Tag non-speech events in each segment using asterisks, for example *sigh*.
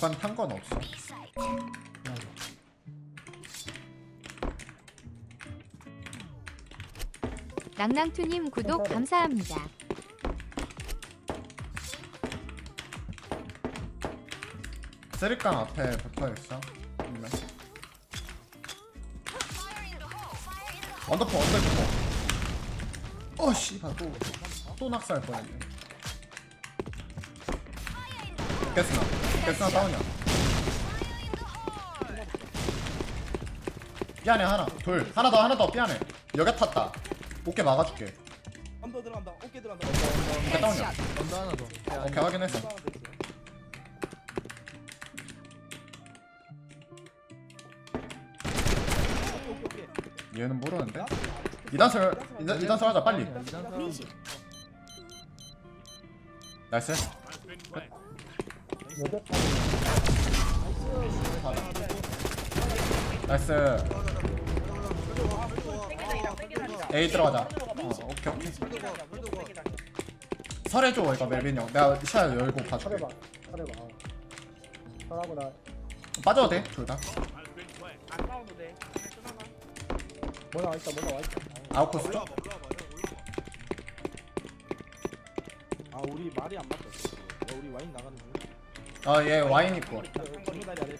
막판 탄 건 없어. 낭낭투님 구독 감사합니다. 쓰리깡 앞에 붙어 있어. 분명. 언더포 언더포. 어 씨발 또또 낙살 뻔했네. 개스나 개스나 다운이야. 삐안해 하나 둘 하나 더 하나 더 삐안해 여기 탔다 어깨 막아줄게 언더 들어간다. 어깨 들어간다. 어깨 다운이야 언더 하나 더. 오케이 확인했어 언더 하나 더 있어요. 오케이, 오케이, 오케이. 얘는 모르는데 이단설 이단, 이단설 하자 빨리 나이스 나이스. A 들어가자. 어, 오케이 오케이. 설해줘 이거 멜빈 형. 내가 시야 열고 봐줄게. 잘해봐 잘해봐. 잘하고 나. 빠져도 돼둘다. 뭐나 와있다 뭐나 와있다. 아웃코스 쪽 아 우리 말이 안 맞다. 야, 우리 와인 나가는 중. 아 얘 와인 있고 아래 아래.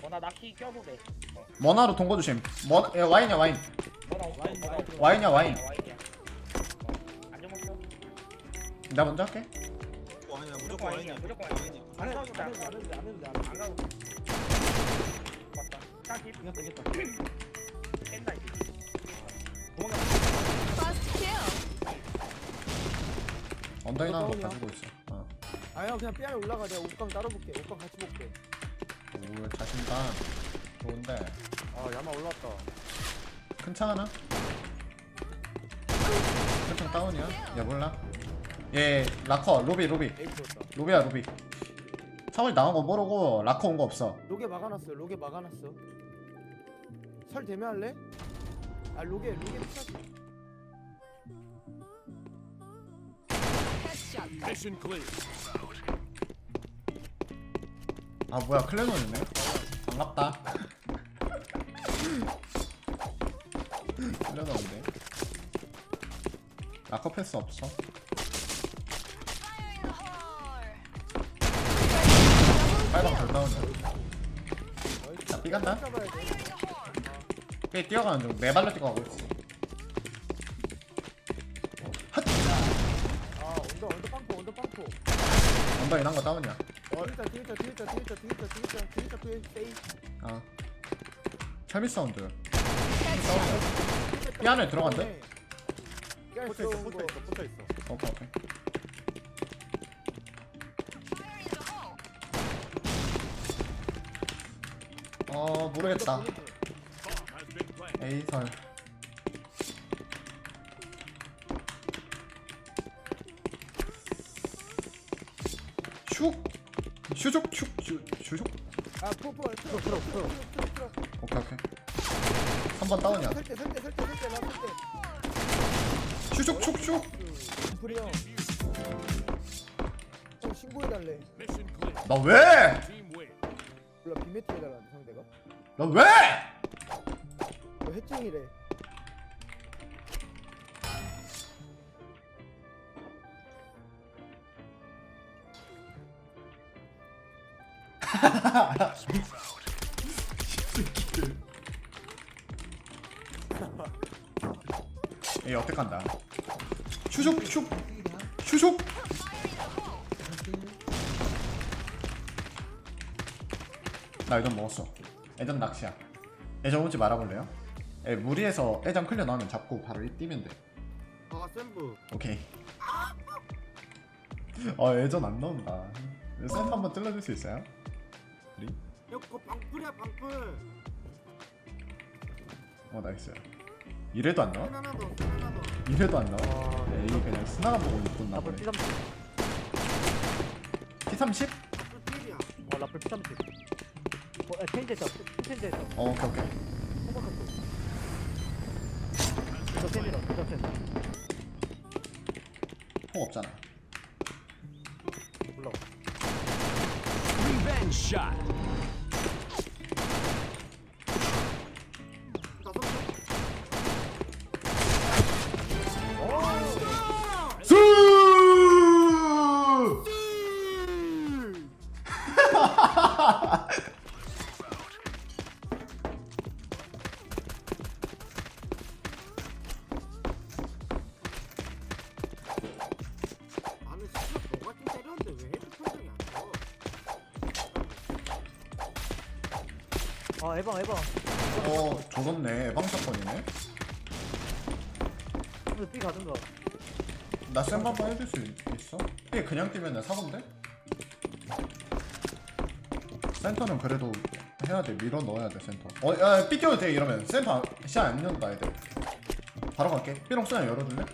뭐나 나키 껴보게. 머나로 동거 조심 머얘 와인이야 와인 뭐나 없어. 와인, 뭐나 와인 없어. 와인이야 와인 와인이야. 내가 먼저 할게 와인이야 무조건 와인이야. 무조건 와인이야. 안안 해도 안 돼. 해도 안 해도 안 해도 안 안. 가도 돼. 맞다. 딱히 이겼다 이겼다. 뺀다 이제. 도망가. 언더인 거 가지고 있어 어. 아형 그냥 삐안에 올라가. 내가 옷감 따로 볼게. 옷감 같이 볼게. 오 자신감. 좋은데. 아 야마 올라왔다. 큰 차 하나? 큰창 다운이야? 얘 몰라? 얘 라커 로비 로비. 에이 로비야 로비. 차원이 나온 거 모르고 라커 온 거 없어. 로게 막아놨어. 로게 막아놨어. 설 대면할래? 아 로게 로게 피하지 아 뭐야 클레논이네. 반갑다. 클레논인데. 라커 패스 없어. 빨강 덜 다운이야. 자 삐간다. 삐 뛰어가는 중네 발로 뛰어가고 있어 아 언더 언더 빵포 언더 빵포 언더 인한 거 다운이야. 뒤 있다 뒤있다 뒤있다 뒤있다 뒤있다 뒤있다 뒤있다 그 세이 아 철미 사운드 삐 안에 들어간대? 삐안 붙어 있어. 들어온 붙어 거 있어. 붙어 있어. 오케이 오케이 어 모르겠다 에이설 슉 슈죽 슉 슈- 슈죽 아 틀어 틀어 틀어 틀어 오케이 오케이 3번 다운이야 설때 설때 나 불이 형. 신고해달래. 왜? 몰라 비매트 해달라는데 상대가. 나 왜? 너 해증이래. 이 어떻게 간다? 슈슉 슉 슈슉 나 예전 먹었어 예전 낚시야 예전 오지 말아볼래요? 예, 무리해서 예전 클리어 나오면 잡고 바로 이 뛰면 돼 아. 오케이 아 예전 안 나온다 쌤 한번 찔러줄 수 있어요? 야 그거 방풀이야 방풀. 어 나이스 이래도 안 나와? 하나 더. 하나 더. 이래도 안 나와? 에이 그냥 스나가 보고 있던 나 라플 보네 P30. P30? 방풀 필이야. 어 라플 P30. 어 텐제서 텐제서. 어 오케이 오케이 저 텐제서 저 텐제. 폭 없잖아 올라. One shot. 에방 에방 어 조졌네. 예방 사건이네. 근데 B 가든가 나 쌤바 한번 해줄 수 있어? 이게 그냥 뛰면 사건데? 센터는 그래도 해야 돼. 밀어 넣어야 돼 센터. 어야 삐껴도 돼 이러면. 센터 시야 안 연다 애들. 바로 갈게. 삐롱 쓰나 열어줄래?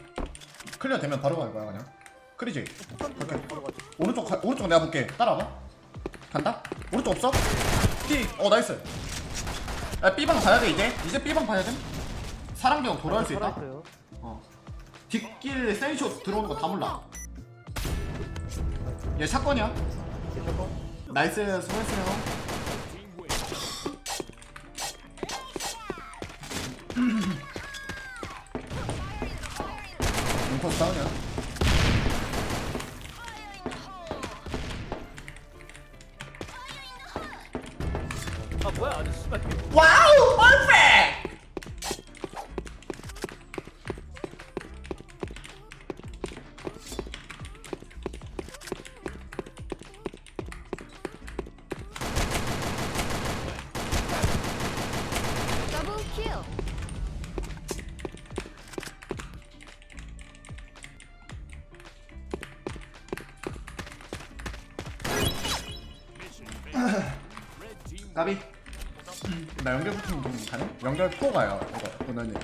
클리어 되면 바로 갈 거야 그냥. 크리지. 오케이. 오른쪽 가, 오른쪽 내가 볼게. 따라와봐. 간다. 오른쪽 없어? 삐어 나이스 야 B방 봐야 돼 이제 이제 B방 봐야 돼 사랑병 돌아올 수 있다 살아있어요 어. 뒷길 센쇼 들어오는 거 다 몰라. 얘 샷건이야. 나이스 수고했어요. *clears throat* 인코스 다운이야. 나 연결 부팅 좀 가능? 연결 포 가요. 이거 오늘은.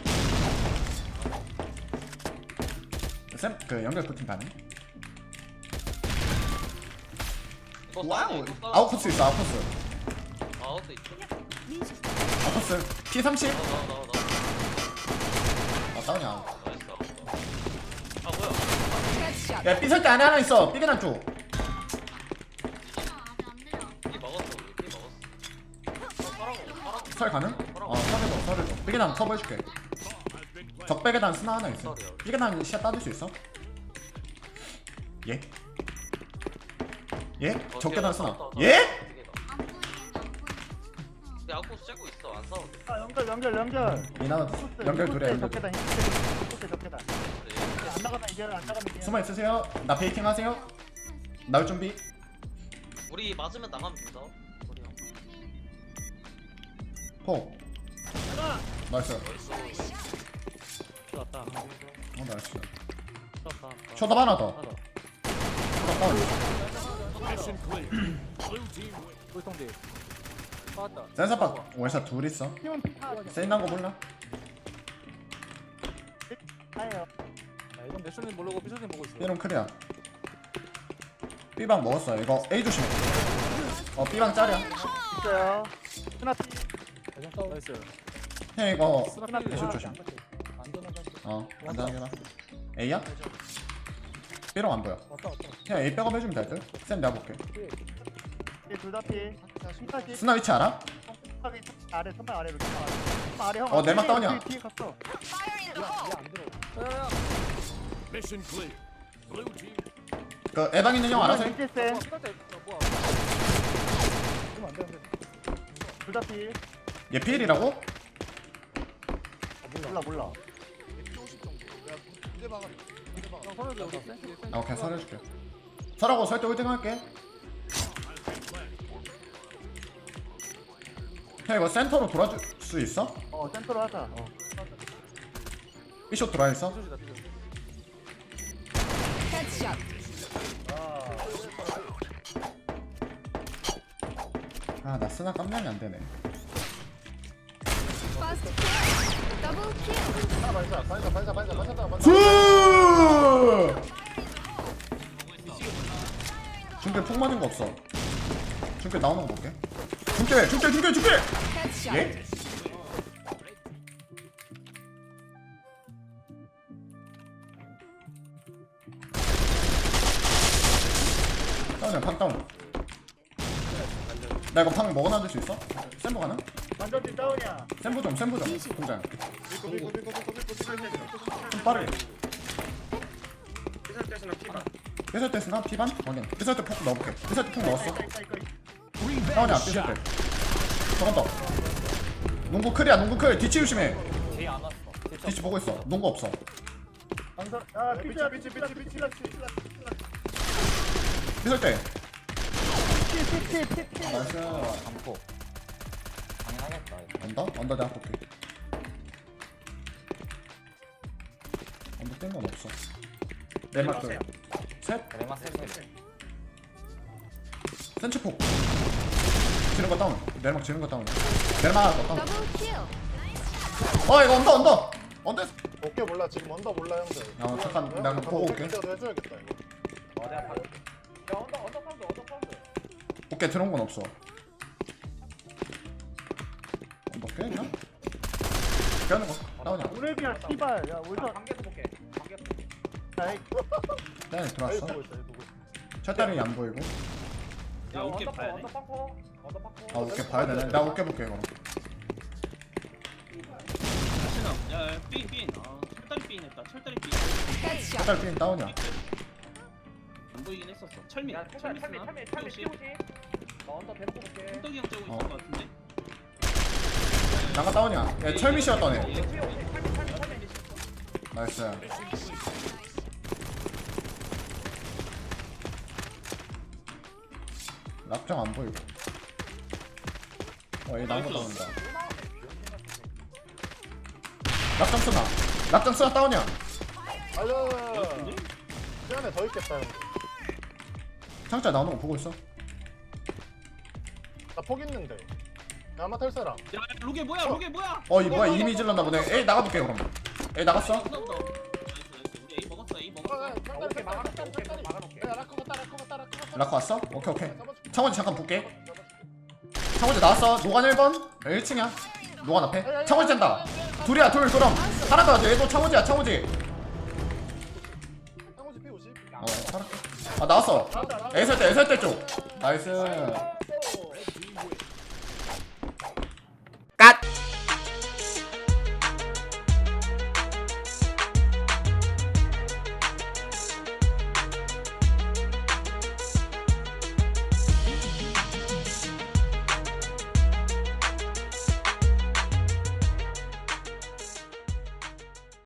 쌤, 그 연결 부팅 가능? 이거 와우. 싸우네, 이거 싸우네. 아웃코스 있어, 아웃코스. 아웃코스. P30. 나와 나와 나와. 아, 다운이 아웃. 나이스 아웃. 아 뭐야? 야, 삐설 때 안에 하나 있어. 삐개난 쪽. 설 가능? 어, 설해줘, 설해줘. 삐개난 커버해줄게. 적배계단 스나 하나 있어. 삐개난 시야 따줄 수 있어? 예? 예? 어, 적계단 뒤에 스나. 예? 아코스 째고 있어 안 싸워. 아 연결 연결 연결 이나 연결 둘에 연결 둘. 안 이제 안 나가면 숨어 있으세요. 나 베이팅 하세요. 나올 준비. 우리 맞으면 나가면 된다. 포. 나이스. 어, 나이스. 쇼답 하나 더. 하나 쇼답 다운. 빠졌다 센서박 월샷 둘 있어. 세인한 거 몰라? 아 이건 내쇼님 모르고 피쇼님 보고 있어 B롱 크리야. B방 먹었어. 이거 A 조심해. 어, B방. 있어요 스나피 나이스 형 이거 스나피 애쇼 조심. 어, 안전하게 나. A야? B롱 안 보여. 그냥 A 백업 해주면 될 듯? 쌤 내가 볼게. 둘다 피 스나 위치 알아? 아래 선발 아래로 선발 아래 선발 아래 형 어, 내막 다운이야. 뒤에 갔어 Mission clear. Blue team. 그 에방 있는 형 알아서 해. 센 둘다 피 얘 필이라고? 몰라 몰라 아, 오케이 설해줄게. 설하고 설때 홀딩 할게. 형 이거 센터로 돌아줄 수 있어? 어 센터로 하자 어 B쇼 들어와 있어? 헤드샷. 아, 나 스나 깜냥이 안 되네. 수! 중계 폭 맞은 거 없어. 중계 나오는 거 볼게. 중계, 중계, 중계, 중계. 예? 나 이거 방 먹어놔줄 수 있어? 샘보 가능? 완전 뒷 다운이야. 샘보 좀 샘보 좀. 공장. 밀고 밀고 밀고 밀고 밀고 밀고 좀 빠르게. 피살 때스나 피반. 삐설 때 쓰나? 피반? 확인. 삐설 때폭 넣어볼게. 삐설 때폭 넣었어? 있다 있다 있다 Revenge 다운이야 삐설 shot. 때. 저건 더. 농구 클이야 농구 클. 뒤치 조심해. 제이 안 왔어. 뒤치 보고 있어. 농구 없어. 방선 아 삐치, 피치야 삐치, 피치야 삐치, 피치야 피치야 삐설 때. 피치 피치 피 나이스 강포 당연하겠다 언더? 언더 내가 볼게. 언더 뗀 건 없어. 내막 둘 셋? 그래만 세세 센치폭 지는 거 다운. 내막 지는 거 다운. 내막 하나 더 다운. 더블 킬. 어 이거 언더 언더! 언더 오케이 몰라. 지금 언더 몰라 형들. 어, 잠깐, 나 그거 보고 올게. 도 해줘야겠다 이거. 어 내가 봐. 야 언더 언더 오케이 들어온 건 없어. 언더 깨 그냥? 깨는 거? 다운이야 우레비야 씨발. 야 우리도 관계도 볼게 관계도 볼게 아이 네 에이 들어왔어. 보고 있어 에이 보고 있어 철다리 안 보이고. 야 언더 파 언더 파고 언더 파고 아 오케이 봐야 되네 나 오케이 볼게 야, 삐인, 삐인. 아, 철다리 삐인 했다. 철다리 삐인. 철다리 핀 다운이야 안 보이긴 했었어. 철민, 야 철민 혹시? 피우지 너 언더 대놓고 볼게. 뚱이 형 어. 있을 것 같은데. 나가 다운이야. 얘 철미씨였던 애 피우지 참미 참미 참미 나이스. 락정 안 보이고. 어 얘 나온 거 다운이다. 락정 쓰나? 락정 쓰나 다운이야? 알려 시간에 더 있겠다 창자 나오는 거 보고 있어 있는데. 야마 탈 사람. 야, 야, 로게 뭐야? 로게 뭐야? 어 이 뭐야? 이미 질렀나 보네. 에이 나가볼게 그럼. 에이 나갔어? 나보다. 나이스, 나이스. 우리 A 먹었어. A 먹었어. 오케이 막아놓게 오케이 그럼 막아놓게 야 라커 갔다 라커 갔다 라커 갔다. 라커 왔어? 오케이 오케이. 창원지 잠깐 볼게. 창원지 나왔어? 노관 1번? 1층이야. 노관 앞에. 창원지 잔다. 둘이야 둘 그럼. 하나 더 얘도 창원지야 창원지. 상호지 P50 어 살았게 아. 나왔어. 애설 때 애설 때 쪽. 나이스